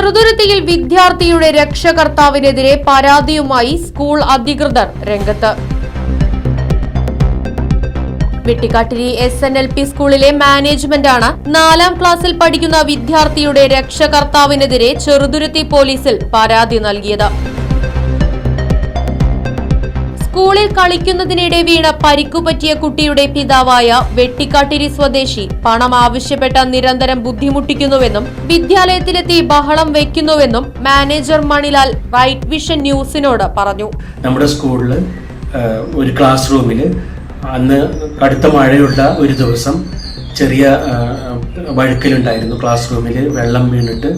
ചെറുതുരുത്തിയിൽ വിദ്യാർത്ഥിയുടെ രക്ഷകർത്താവിനെതിരെ പരാതിയുമായി സ്കൂൾ അധികൃതർ രംഗത്ത്. Vettikattiri S N L P സ്കൂളിലെ മാനേജ്മെന്റാണ് നാലാം ക്ലാസ്സിൽ പഠിക്കുന്ന വിദ്യാർത്ഥിയുടെ രക്ഷകർത്താവിനെതിരെ ചെറുതുരുത്തി പോലീസിൽ പരാതി നൽകിയത്. സ്കൂളിൽ കളിക്കുന്നതിനിടെ വീണ പരിക്കുപറ്റിയ കുട്ടിയുടെ പിതാവായ വെട്ടിക്കാട്ടിരി സ്വദേശി പണം ആവശ്യപ്പെട്ട നിരന്തരം ബുദ്ധിമുട്ടിക്കുന്നുവെന്നും വിദ്യാലയത്തിലെത്തി ബഹളം വെക്കുന്നുവെന്നും മാനേജർ മണിലാൽ റൈറ്റ് വിഷൻ ന്യൂസിനോട് പറഞ്ഞു. നമ്മുടെ സ്കൂളിൽ ഒരു ക്ലാസ് റൂമിൽ അന്ന് കടുത്ത മഴയുള്ള ഒരു ദിവസം ചെറിയ വഴുക്കലുണ്ടായിരുന്നു. ക്ലാസ് റൂമിൽ വെള്ളം വീണിട്ട്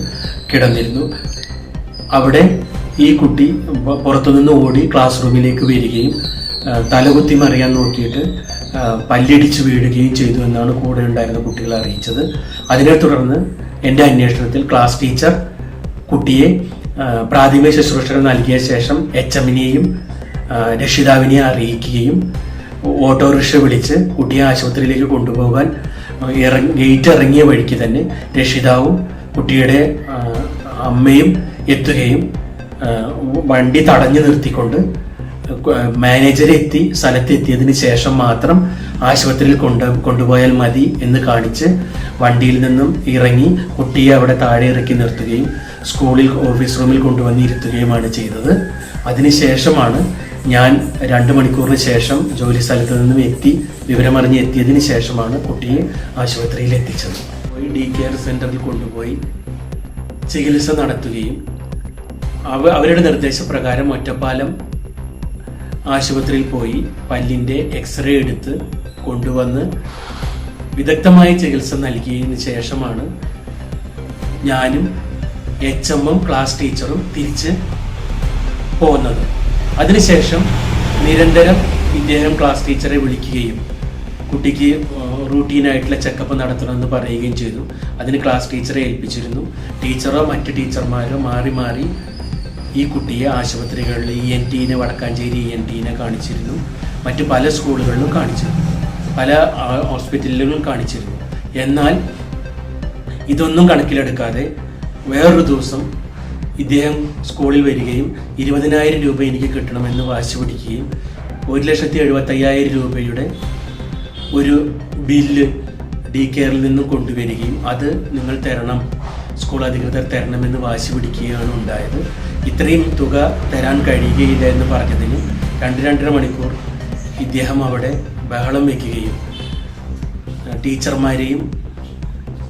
കിടന്നിരുന്നു. അവിടെ ഈ കുട്ടി പുറത്തുനിന്ന് ഓടി ക്ലാസ് റൂമിലേക്ക് വരികയും തലകുത്തി മറിയാൻ നോക്കിയിട്ട് പല്ലിടിച്ച് വീഴുകയും ചെയ്തു എന്നാണ് കൂടെ ഉണ്ടായിരുന്ന കുട്ടികൾ അറിയിച്ചത്. അതിനെ തുടർന്ന് എന്റെ അന്വേഷണത്തിൽ ക്ലാസ് ടീച്ചർ കുട്ടിയെ പ്രാഥമിക ശുശ്രൂഷകൾ നൽകിയ ശേഷം എച്ച് എമ്മിനെയും രക്ഷിതാവിനെ അറിയിക്കുകയും ഓട്ടോറിക്ഷ വിളിച്ച് കുട്ടിയെ ആശുപത്രിയിലേക്ക് കൊണ്ടുപോകാൻ ഇറങ്ങി ഗേറ്റ് ഇറങ്ങിയ വഴിക്ക് തന്നെ രക്ഷിതാവും കുട്ടിയുടെ അമ്മയും എത്തുകയും വണ്ടി തടഞ്ഞു നിർത്തിക്കൊണ്ട് മാനേജർ എത്തി സ്ഥലത്തെത്തിയതിന് ശേഷം മാത്രം ആശുപത്രിയിൽ കൊണ്ട് കൊണ്ടുപോയാൽ മതി എന്ന് കാണിച്ച് വണ്ടിയിൽ നിന്നും ഇറങ്ങി കുട്ടിയെ അവിടെ താഴെ ഇറക്കി നിർത്തുകയും സ്കൂളിൽ ഓഫീസ് റൂമിൽ കൊണ്ടുവന്ന് ഇരുത്തുകയുമാണ് ചെയ്തത്. അതിനുശേഷമാണ് ഞാൻ രണ്ട് മണിക്കൂറിന് ശേഷം ജോലി സ്ഥലത്ത് നിന്നും എത്തി വിവരമറിഞ്ഞ് എത്തിയതിന് ശേഷമാണ് കുട്ടിയെ ആശുപത്രിയിൽ എത്തിച്ചത്. പോയി ഡി കെയർ സെന്ററിൽ കൊണ്ടുപോയി ചികിത്സ നടത്തുകയും അവ അവരുടെ നിർദ്ദേശപ്രകാരം ഒറ്റപ്പാലം ആശുപത്രിയിൽ പോയി പല്ലിന്റെ എക്സ്റേ എടുത്ത് കൊണ്ടുവന്ന് വിദഗ്ധമായ ചികിത്സ നൽകിയതിന് ശേഷമാണ് ഞാനും എച്ച് എമ്മും ക്ലാസ് ടീച്ചറും തിരിച്ച് പോകുന്നത് അതിനുശേഷം നിരന്തരം ഇദ്ദേഹം ക്ലാസ് ടീച്ചറെ വിളിക്കുകയും കുട്ടിക്ക് റൂട്ടീനായിട്ടുള്ള ചെക്കപ്പ് നടത്തണമെന്ന് പറയുകയും ചെയ്തു. അതിന് ക്ലാസ് ടീച്ചറെ ഏൽപ്പിച്ചിരുന്നു. ടീച്ചറോ മറ്റ് ടീച്ചർമാരോ മാറി മാറി ഈ കുട്ടിയെ ആശുപത്രികളിൽ ഇ എൻ ടീനെ വടക്കാഞ്ചേരി ഇ എൻ ടീനെ കാണിച്ചിരുന്നു. മറ്റ് പല സ്കൂളുകളിലും കാണിച്ചിരുന്നു. പല ഹോസ്പിറ്റലുകളിലും കാണിച്ചിരുന്നു. എന്നാൽ ഇതൊന്നും കണക്കിലെടുക്കാതെ വേറൊരു ദിവസം ഇദ്ദേഹം സ്കൂളിൽ വരികയും ഇരുപതിനായിരം രൂപ എനിക്ക് കിട്ടണമെന്ന് വാശി പിടിക്കുകയും ഒരു ലക്ഷത്തി എഴുപത്തയ്യായിരം രൂപയുടെ ഒരു ബില്ല് ഡി കെയറിൽ നിന്നും കൊണ്ടുവരികയും അത് നിങ്ങൾ തരണം. സ്കൂൾ അധികൃതർ തരണമെന്ന് വാശി പിടിക്കുകയാണ് ഉണ്ടായത്. ഇത്രയും തുക തരാൻ കഴിയുകയില്ല എന്ന് പറഞ്ഞതിന് രണ്ട് രണ്ടര മണിക്കൂർ ഇദ്ദേഹം അവിടെ ബഹളം വയ്ക്കുകയും ടീച്ചർമാരെയും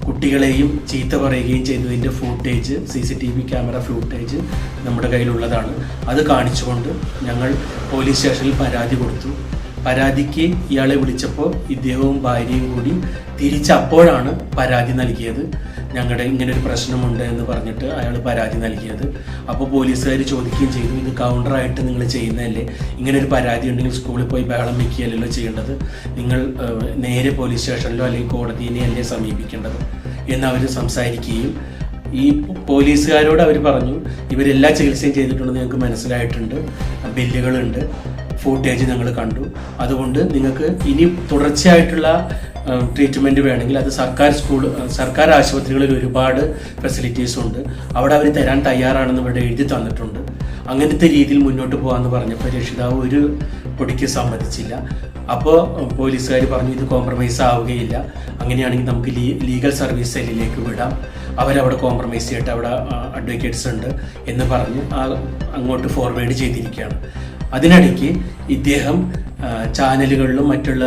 കുട്ടികളെയും ചീത്ത പറയുകയും ചെയ്തതിന്റെ footage C C T V camera footage നമ്മുടെ കയ്യിലുള്ളതാണ്. അത് കാണിച്ചുകൊണ്ട് ഞങ്ങൾ പോലീസ് സ്റ്റേഷനിൽ പരാതി കൊടുത്തു. പരാതിക്ക് ഇയാളെ വിളിച്ചപ്പോൾ ഇദ്ദേഹവും ഭാര്യയും കൂടി തിരിച്ചപ്പോഴാണ് പരാതി നൽകിയത്. ഞങ്ങളുടെ ഇങ്ങനെ ഒരു പ്രശ്നമുണ്ട് എന്ന് പറഞ്ഞിട്ട് അയാൾ പരാതി നൽകിയത്. അപ്പോൾ പോലീസുകാർ ചോദിക്കുകയും ചെയ്തു ഇത് കൗണ്ടറായിട്ട് നിങ്ങൾ ചെയ്യുന്നതല്ലേ? ഇങ്ങനെ ഒരു പരാതി ഉണ്ടെങ്കിൽ സ്കൂളിൽ പോയി ബഹളം വയ്ക്കുകയല്ലല്ലോ ചെയ്യേണ്ടത്? നിങ്ങൾ നേരെ പോലീസ് സ്റ്റേഷനിലോ അല്ലെങ്കിൽ കോടതിയെ അല്ലേ സമീപിക്കേണ്ടത്? എന്ന് അവർ സംസാരിക്കുകയും ഈ പോലീസുകാരോട് അവർ പറഞ്ഞു ഇവരെല്ലാ ചികിത്സയും ചെയ്തിട്ടുണ്ടെന്ന് ഞങ്ങൾക്ക് മനസ്സിലായിട്ടുണ്ട്. ബില്ലുകളുണ്ട്. ഫൂട്ടേജ് ഞങ്ങൾ കണ്ടു. അതുകൊണ്ട് നിങ്ങൾക്ക് ഇനി തുടർച്ചയായിട്ടുള്ള ട്രീറ്റ്മെന്റ് വേണമെങ്കിൽ അത് സർക്കാർ സ്കൂൾ സർക്കാർ ആശുപത്രികളിൽ ഒരുപാട് ഫെസിലിറ്റീസ് ഉണ്ട്. അവിടെ അവർ തരാൻ തയ്യാറാണെന്ന് ഇവിടെ എഴുതി തന്നിട്ടുണ്ട്. അങ്ങനത്തെ രീതിയിൽ മുന്നോട്ട് പോകാമെന്ന് പറഞ്ഞപ്പോൾ രക്ഷിതാവ് ഒരു പൊടിക്ക് സമ്മതിച്ചില്ല. അപ്പോൾ പോലീസുകാർ പറഞ്ഞു ഇത് കോംപ്രമൈസ് ആവുകയില്ല. അങ്ങനെയാണെങ്കിൽ നമുക്ക് ലീഗൽ സർവീസ് സെല്ലിലേക്ക് വിടാം. അവരവിടെ കോംപ്രമൈസ് ചെയ്തിട്ട് അവിടെ അഡ്വക്കേറ്റ്സ് ഉണ്ട് എന്ന് പറഞ്ഞ് അങ്ങോട്ട് ഫോർവേഡ് ചെയ്തിരിക്കുകയാണ്. അതിനിടയ്ക്ക് ഇദ്ദേഹം ചാനലുകളിലും മറ്റുള്ള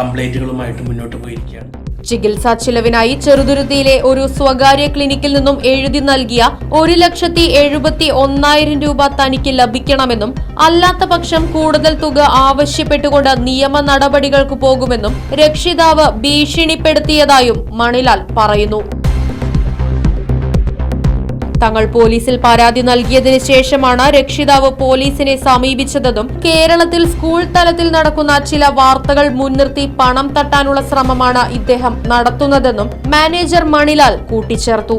കംപ്ലൈന്റുകളുമായിട്ട് മുന്നോട്ട് പോയിരിക്കുകയാണ്. ചികിത്സാ ചിലവിനായി ചെറുതുരുത്തിയിലെ ഒരു സ്വകാര്യ ക്ലിനിക്കിൽ നിന്നും എഴുതി നൽകിയ ഒരു ലക്ഷത്തി എഴുപത്തി ഒന്നായിരം രൂപ തനിക്ക് ലഭിക്കണമെന്നും അല്ലാത്ത പക്ഷം കൂടുതൽ തുക ആവശ്യപ്പെട്ടുകൊണ്ട് നിയമ നടപടികൾക്ക് പോകുമെന്നും രക്ഷിതാവ് ഭീഷണിപ്പെടുത്തിയതായും മണിലാൽ പറയുന്നു. തങ്ങൾ പോലീസിൽ പരാതി നൽകിയതിനു ശേഷമാണ് രക്ഷിതാവ് പോലീസിനെ സമീപിച്ചതെന്നും കേരളത്തിൽ സ്കൂൾ തലത്തിൽ നടക്കുന്ന ചില വാർത്തകൾ മുൻനിർത്തി പണം തട്ടാനുള്ള ശ്രമമാണ് ഇദ്ദേഹം നടത്തുന്നതെന്നും മാനേജർ മണിലാൽ കൂട്ടിച്ചേർത്തു.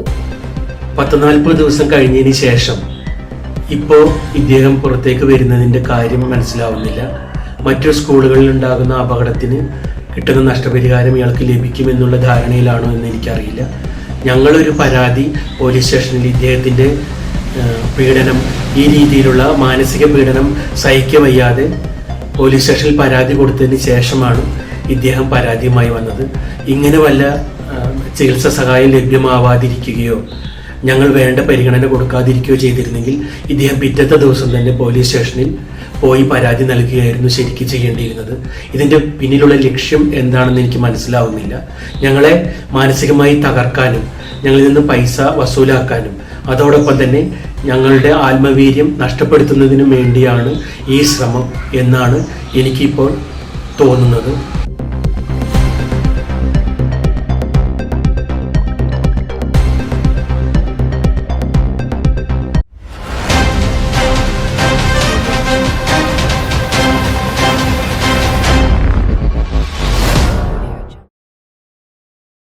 പത്ത് നാൽപ്പത് ദിവസം കഴിഞ്ഞതിന് ശേഷം ഇപ്പോൾ ഇദ്ദേഹം പുറത്തേക്ക് വരുന്നതിന്റെ കാര്യം മനസ്സിലാവുന്നില്ല. മറ്റു സ്കൂളുകളിൽ ഉണ്ടാകുന്ന അപകടത്തിന് കിട്ടുന്ന നഷ്ടപരിഹാരം ഇയാൾക്ക് ലഭിക്കുമെന്നുള്ള ധാരണയിലാണോ എന്ന് എനിക്കറിയില്ല. ഞങ്ങളൊരു പരാതി പോലീസ് സ്റ്റേഷനിൽ ഇദ്ദേഹത്തിന്റെ പീഡനം ഈ രീതിയിലുള്ള മാനസിക പീഡനം സഹിക്കവയ്യാതെ പോലീസ് സ്റ്റേഷനിൽ പരാതി കൊടുത്തതിന് ശേഷമാണ് ഇദ്ദേഹം പരാതിയുമായി വന്നത്. ഇങ്ങനെ വല്ല ചികിത്സാ സഹായം ലഭ്യമാവാതിരിക്കുകയോ ഞങ്ങൾ വേണ്ട പരിഗണന കൊടുക്കാതിരിക്കുകയോ ചെയ്തിരുന്നെങ്കിൽ ഇദ്ദേഹം പിറ്റത്തെ ദിവസം തന്നെ പോലീസ് സ്റ്റേഷനിൽ പോയി പരാതി നൽകുകയായിരുന്നു ശരിക്കും ചെയ്യേണ്ടിയിരുന്നത്. ഇതിന്റെ പിന്നിലുള്ള ലക്ഷ്യം എന്താണെന്ന് എനിക്ക് മനസ്സിലാവുന്നില്ല. ഞങ്ങളെ മാനസികമായി തകർക്കാനും ഞങ്ങളിൽ നിന്ന് പൈസ വസൂലാക്കാനും അതോടൊപ്പം തന്നെ ഞങ്ങളുടെ ആത്മവീര്യം നഷ്ടപ്പെടുത്തുന്നതിനും വേണ്ടിയാണ് ഈ ശ്രമം എന്നാണ് എനിക്കിപ്പോൾ തോന്നുന്നത്.